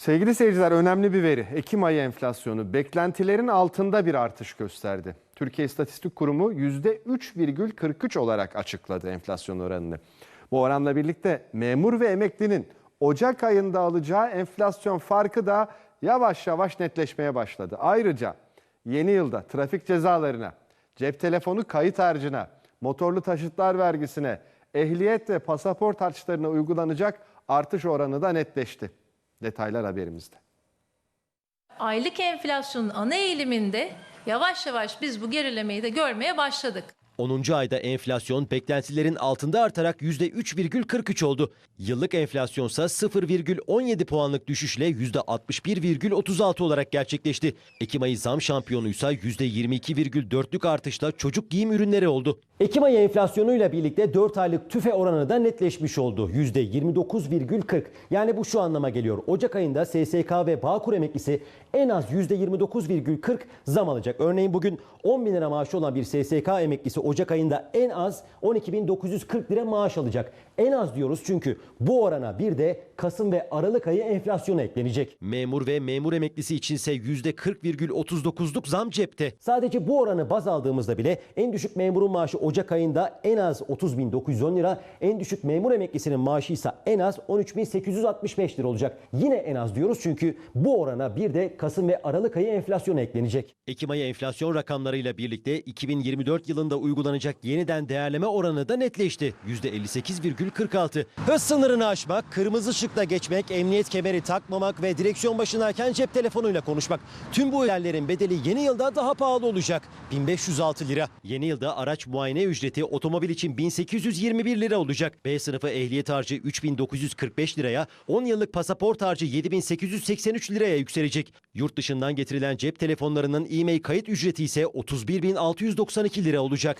Sevgili seyirciler önemli bir veri. Ekim ayı enflasyonu beklentilerin altında bir artış gösterdi. Türkiye İstatistik Kurumu %3,43 olarak açıkladı enflasyon oranını. Bu oranla birlikte memur ve emeklinin Ocak ayında alacağı enflasyon farkı da yavaş yavaş netleşmeye başladı. Ayrıca yeni yılda trafik cezalarına, cep telefonu kayıt harcına, motorlu taşıtlar vergisine, ehliyet ve pasaport harçlarına uygulanacak artış oranı da netleşti. Detaylar haberimizde. Aylık enflasyonun ana eğiliminde yavaş yavaş biz bu gerilemeyi de görmeye başladık. 10. ayda enflasyon beklentilerin altında artarak %3,43 oldu. Yıllık enflasyonsa 0,17 puanlık düşüşle %61,36 olarak gerçekleşti. Ekim ayı zam şampiyonuysa %22,4'lük artışla çocuk giyim ürünleri oldu. Ekim ayı enflasyonuyla birlikte 4 aylık tüfe oranı da netleşmiş oldu. %29,40. Yani bu şu anlama geliyor. Ocak ayında SSK ve Bağkur emeklisi en az %29,40 zam alacak. Örneğin bugün 10 bin lira maaşı olan bir SSK emeklisi Ocak ayında en az 12.940 lira maaş alacak. En az diyoruz çünkü bu orana bir de Kasım ve Aralık ayı enflasyona eklenecek. Memur ve memur emeklisi içinse %40,39'luk zam cepte. Sadece bu oranı baz aldığımızda bile en düşük memurun maaşı Ocak ayında en az 30.910 lira, en düşük memur emeklisinin maaşı ise en az 13.865 lira olacak. Yine en az diyoruz çünkü bu orana bir de Kasım ve Aralık ayı enflasyona eklenecek. Ekim ayı enflasyon rakamlarıyla birlikte 2024 yılında uygulanacak yeniden değerleme oranı da netleşti. %58,46. Hız sınırını aşmak, kırmızı ışıkta geçmek, emniyet kemeri takmamak ve direksiyon başındayken cep telefonuyla konuşmak. Tüm bu yerlerin bedeli yeni yılda daha pahalı olacak. 1506 lira. Yeni yılda araç muayene ücreti otomobil için 1821 lira olacak. B sınıfı ehliyet harcı 3945 liraya, 10 yıllık pasaport harcı 7883 liraya yükselecek. Yurt dışından getirilen cep telefonlarının e-mail kayıt ücreti ise 31692 lira olacak.